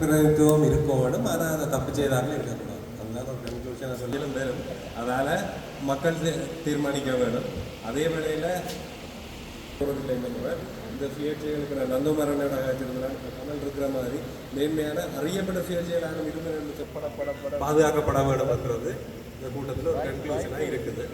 பிரதித்துவம் இருக்கும் வேணும். ஆனால் அதை தப்பு செய்தாலும் இருக்கக்கூடாது. அதுதான் ஒரு கன்க்ளூஷனை சொல்லிடும் பேரும் மக்கள் தீர்மானிக்க வேணும். அதே வேளையில் இந்த சுயேட்சைகளுக்கு நான் நந்தகுமாரனோட வச்சிருந்தேன் தமிழ் இருக்கிற மாதிரி மேன்மையான அறியப்பட்ட சுயேட்சைகளான விரும்பினர் பட பாதுகாக்கப்பட வேண்டும்ன்றது இந்த கூட்டத்தில் ஒரு கன்க்ளூஷனாக இருக்குது.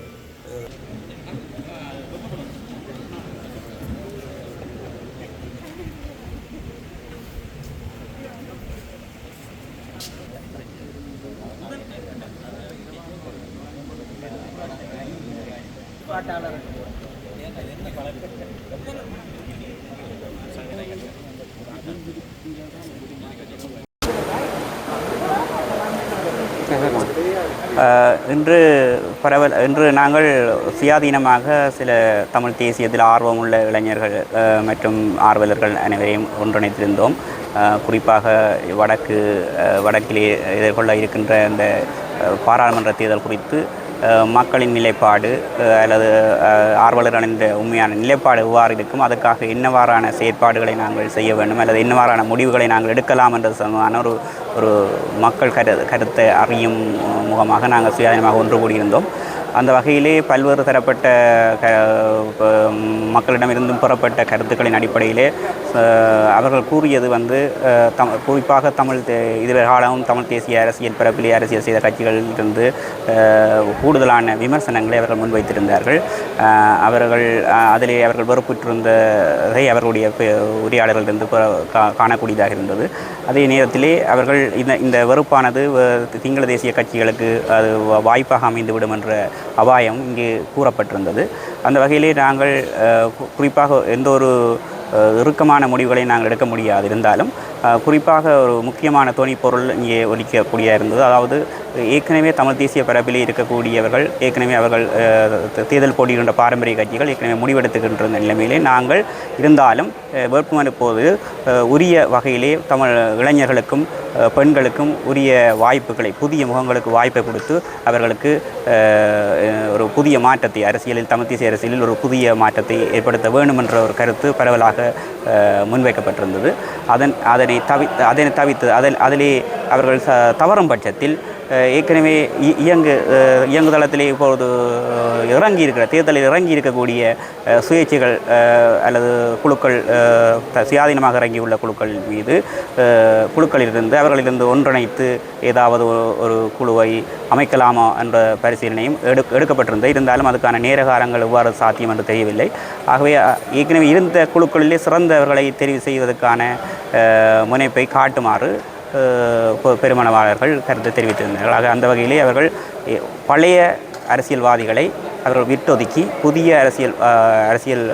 அஹ், இன்று பரவல் இன்று நாங்கள் சுயாதீனமாக சில தமிழ் தேசியத்தில் ஆர்வமுள்ள இளைஞர்கள் மற்றும் ஆர்வலர்கள் அனைவரையும் ஒன்றிணைத்திருந்தோம். குறிப்பாக வடக்கு வடக்கிலே எதிர்கொள்ள இருக்கின்ற இந்த பாராளுமன்ற தேர்தல் குறித்து மக்களின் நிலைப்பாடு அல்லது ஆர்வலர்களின் உண்மையான நிலைப்பாடு எவ்வாறு இருக்கும் அதற்காக என்னவாறான செயற்பாடுகளை நாங்கள் செய்ய வேண்டும் அல்லது என்னவாறான முடிவுகளை நாங்கள் எடுக்கலாம் என்ற சமமான ஒரு ஒரு மக்கள் கரு கருத்தை அறியும் முகமாக நாங்கள் சுயாதீனமாக ஒன்று கூடியிருந்தோம். அந்த வகையிலே பல்வேறு தரப்பட்ட க மக்களிடமிருந்தும் பெறப்பட்ட கருத்துக்களின் அடிப்படையிலே அவர்கள் கூறியது வந்து தம் குறிப்பாக தமிழ் தே- இதுவரை காலமும் தமிழ் தேசிய அரசியல் பரப்பிலே அரசியல் செய்த கட்சிகளிலிருந்து கூடுதலான விமர்சனங்களை அவர்கள் முன்வைத்திருந்தார்கள். அவர்கள் அதிலே அவர்கள் வெறுப்புற்றிருந்ததை அவர்களுடைய பெ- கா- காணக்கூடியதாக இருந்தது. அதே நேரத்திலே அவர்கள் இந்த இந்த வெறுப்பானது வ- தேசிய கட்சிகளுக்கு அது வாய்ப்பாக அமைந்துவிடும் என்ற அபாயம் இங்கே கூறப்பட்டிருந்தது. அந்த வகையிலே நாங்கள் குறிப்பாக எந்த ஒரு இறுக்கமான முடிவுகளை நாங்கள் எடுக்க முடியாது. இருந்தாலும் குறிப்பாக ஒரு முக்கியமான துணை பொருள் இங்கே ஒலிக்கக்கூடிய இருந்தது. அதாவது ஏற்கனவே தமிழ் தேசிய பரப்பிலே இருக்கக்கூடியவர்கள் ஏற்கனவே அவர்கள் தேர்தல் போட்டியிடுகின்ற பாரம்பரிய கட்சிகள் ஏற்கனவே முடிவெடுத்துகின்ற நிலைமையிலே நாங்கள் இருந்தாலும் வேட்புமனு போது உரிய வகையிலே தமிழ் இளைஞர்களுக்கும் பெண்களுக்கும் உரிய வாய்ப்புகளை புதிய முகங்களுக்கு வாய்ப்பை கொடுத்து அவர்களுக்கு ஒரு புதிய மாற்றத்தை அரசியலில் தமிழ் தேசிய அரசியலில் ஒரு புதிய மாற்றத்தை ஏற்படுத்த வேண்டும் என்ற ஒரு கருத்து பரவலாக முன்வைக்கப்பட்டிருந்தது. அதன் அதனை தவி அதனை தவித்து அதில் அதிலே அவர்கள் ச தவறும் பட்சத்தில் ஏற்கனவே இ- இயங்கு இயங்குதளத்திலே இப்பொழுது இறங்கி இருக்கிற தேர்தலில் இறங்கி இருக்கக்கூடிய சுயேட்சைகள் அல்லது குழுக்கள் த- சுயாதீனமாக இறங்கியுள்ள குழுக்கள் மீது குழுக்களிலிருந்து அவர்களிலிருந்து ஒன்றிணைத்து ஏதாவது ஒரு- குழுவை அமைக்கலாமா என்ற பரிசீலனையும் எடு எடுக்கப்பட்டிருந்தது. இருந்தாலும் அதுக்கான நேரகாரங்கள் எவ்வாறு சாத்தியம் என்று தெரியவில்லை. ஆகவே ஏற்கனவே இருந்த குழுக்களிலே சிறந்தவர்களை தெரிவு செய்வதற்கான முனைப்பை காட்டுமாறு அஹ், பெருமனவாளர்கள் கருத்து தெரிவித்திருந்தார்கள். ஆக அந்த வகையிலே அவர்கள் பழைய அரசியல்வாதிகளை அவர்கள் விட்டொதுக்கி புதிய அரசியல் அரசியல்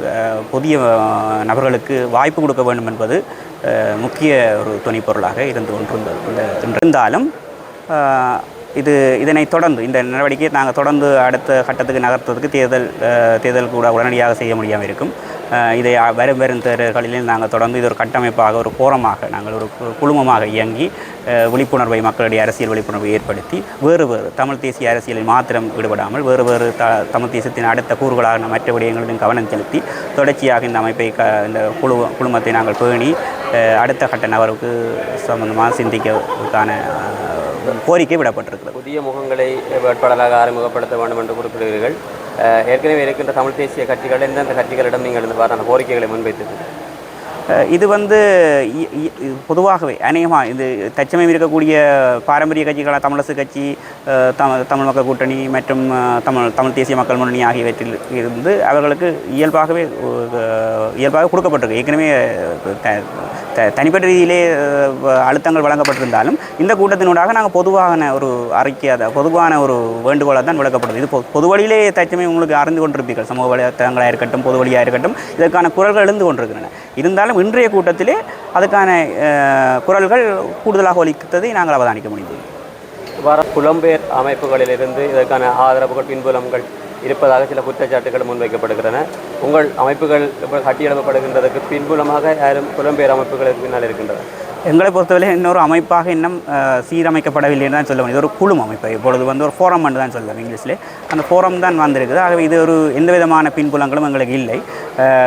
புதிய நபர்களுக்கு வாய்ப்பு கொடுக்க வேண்டும் என்பது முக்கிய ஒரு துணைப்பொருளாக இருந்து கொண்டிருந்தது. இருந்தாலும் இது இதனை தொடர்ந்து இந்த நடவடிக்கையை நாங்கள் தொடர்ந்து அடுத்த கட்டத்துக்கு நகர்த்துவதற்கு தேர்தல் தேர்தல் கூட உடனடியாக செய்ய முடியாமல் இருக்கும். இதை வரும் வரும் தேர்தல்களிலும் நாங்கள் தொடர்ந்து இது ஒரு கட்டமைப்பாக ஒரு கோரமாக நாங்கள் ஒரு கு- குழுமமாக இயங்கி விழிப்புணர்வை மக்களுடைய அரசியல் விழிப்புணர்வை ஏற்படுத்தி வேறு வேறு தமிழ் தேசிய அரசியலில் மாத்திரம் ஈடுபடாமல் வேறு வேறு த தமிழ் தேசத்தின் அடுத்த கூறுகளான மற்ற விடயங்களிலும் கவனம் செலுத்தி தொடர்ச்சியாக இந்த அமைப்பை க இந்த குழு குழுமத்தை நாங்கள் பேணி அடுத்த கட்ட நபருக்கு சம்பந்தமாக சிந்திக்கான கோரிக்கை விடப்பட்டிருக்கிறது. புதிய முகங்களை வேட்பாளராக அறிமுகப்படுத்த வேண்டும் என்று குறிப்பிடுகிறீர்கள். ஏற்கனவே இருக்கின்ற தமிழ் தேசிய கட்சிகள் எந்தெந்த கட்சிகளிடம் நீங்கள் இந்த வாரான கோரிக்கைகளை முன்வைத்தது அஹ் இது வந்து பொதுவாகவே அநேகமாக இது தச்சமயம் இருக்கக்கூடிய பாரம்பரிய கட்சிகளான தமிழரசு கட்சி அஹ் தமிழ் மக்கள் கூட்டணி மற்றும் தமிழ் தமிழ் தேசிய மக்கள் முன்னணி ஆகியவற்றில் இருந்து அவர்களுக்கு இயல்பாகவே இயல்பாக கொடுக்கப்பட்டிருக்கு. ஏற்கனவே தனிப்பட்ட ரீதியிலே வ- அழுத்தங்கள் வழங்கப்பட்டிருந்தாலும் இந்த கூட்டத்தினூடாக நாங்கள் பொதுவான ஒரு அறிக்கை அதை பொதுவான ஒரு வேண்டுகோளாக தான் விளக்கப்படுது. இது பொ- பொது வழியிலே தச்சமே உங்களுக்கு அறிந்து கொண்டிருப்பீர்கள். சமூக வலைத்தளங்களாக இருக்கட்டும் பொது வழியாக இருக்கட்டும் இதற்கான குரல்கள் எழுந்து கொண்டிருக்கின்றன. இருந்தாலும் இன்றைய கூட்டத்திலே அதுக்கான குரல்கள் கூடுதலாக ஒலித்ததை நாங்கள் அவதானிக்க முடிந்தது. வர புலம்பெயர் அமைப்புகளிலிருந்து இதற்கான ஆதரவுகள் பின்புலங்கள் இருப்பதாக சில குற்றச்சாட்டுகள் முன்வைக்கப்படுகின்றன. உங்கள் அமைப்புகள் கட்டியெழுப்பப்படுகின்றதற்கு பின்புலமாக யாரும் புலம்பெயர் அமைப்புகளுக்கு பின்னால் இருக்கின்றன எங்களை பொறுத்தவரை இன்னொரு அமைப்பாக இன்னும் சீரமைக்கப்படவில்லைன்னு சீரமைக்கப்படவில்லை என்று தான் சொல்ல முடியும். இது ஒரு குழும் அமைப்பு. இப்பொழுது வந்து ஒரு ஃபோரம் என்று தான் சொல்லுவோம் இங்கிலீஷில். அந்த ஃபோரம் தான் வந்திருக்குது. ஆகவே இது ஒரு எந்த விதமான பின்புலங்களும் எங்களுக்கு இல்லை.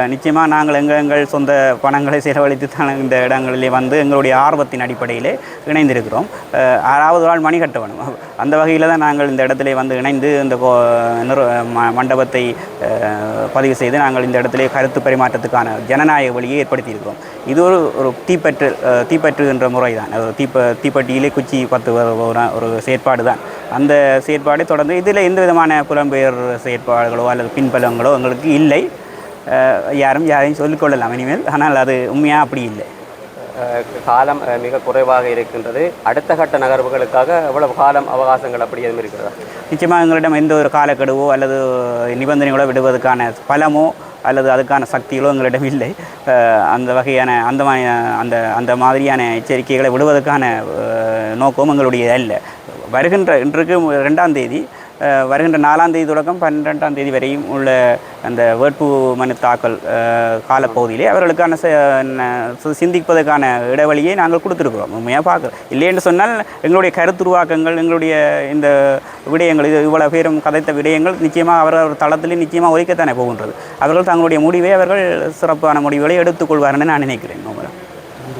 நிச்சயமாக நாங்கள் எங்கள் எங்கள் சொந்த பணங்களை செலவழித்து தான் இந்த இடங்களிலே வந்து எங்களுடைய ஆர்வத்தின் அடிப்படையிலே இணைந்திருக்கிறோம். ஆறாவது நாள் மணி கட்ட வேணும் அந்த வகையில் தான் நாங்கள் இந்த இடத்துல வந்து இணைந்து இந்த ம- மண்டபத்தை பதிவு செய்து நாங்கள் இந்த இடத்துல கருத்து பரிமாற்றத்துக்கான ஜனநாயக வழியை ஏற்படுத்தியிருக்கிறோம். இது ஒரு ஒரு தீப்பற்று தீ தீப்பற்றுகின்ற முறை தான் தீப்ப தீப்பெட்டியிலே குச்சி பத்து ஒரு- செயற்பாடு தான் அந்த செயற்பாடை தொடர்ந்து இதில் எந்த விதமான புலம்பெயர் செயற்பாடுகளோ அல்லது பின்பலங்களோ எங்களுக்கு இல்லை. யாரும் யாரையும் சொல்லிக்கொள்ளலாம் இனிமேல். ஆனால் அது உண்மையாக அப்படி இல்லை. காலம் மிக குறைவாக இருக்கின்றது. அடுத்த கட்ட நகர்வுகளுக்காக எவ்வளவு காலம் அவகாசங்கள் அப்படி எதுவும் இருக்கிறதா? நிச்சயமாக எங்களிடம் எந்த ஒரு காலக்கெடுவோ அல்லது நிபந்தனைகளோ விடுவதற்கான பலமோ அல்லது அதுக்கான சக்திகளோ எங்களிடம் இல்லை. அந்த வகையான அந்த அந்த அந்த மாதிரியான எச்சரிக்கைகளை விடுவதற்கான அஹ், நோக்கம் எங்களுடைய அல்ல. வருகின்ற இன்றைக்கு ரெண்டாம் தேதி வருகின்ற நாலாம் தேதி தொடக்கம் பன்னிரெண்டாம் தேதி வரையும் உள்ள அந்த வேட்பு மனு தாக்கல் காலப்பகுதியிலே அவர்களுக்கான சிந்திப்பதற்கான இடைவெளியை நாங்கள் கொடுத்துருக்குறோம். உண்மையாக பார்க்குறோம் இல்லை என்று சொன்னால் எங்களுடைய கருத்துருவாக்கங்கள் எங்களுடைய இந்த விடயங்கள் இது இவ்வளோ பேரும் கதைத்த விடயங்கள் நிச்சயமாக அவரவர் தளத்திலே நிச்சயமாக ஒழிக்கத்தானே போகின்றது. அவர்கள் தங்களுடைய முடிவை அவர்கள் சிறப்பான முடிவுகளை எடுத்துக்கொள்வார்னு நான் நினைக்கிறேன்.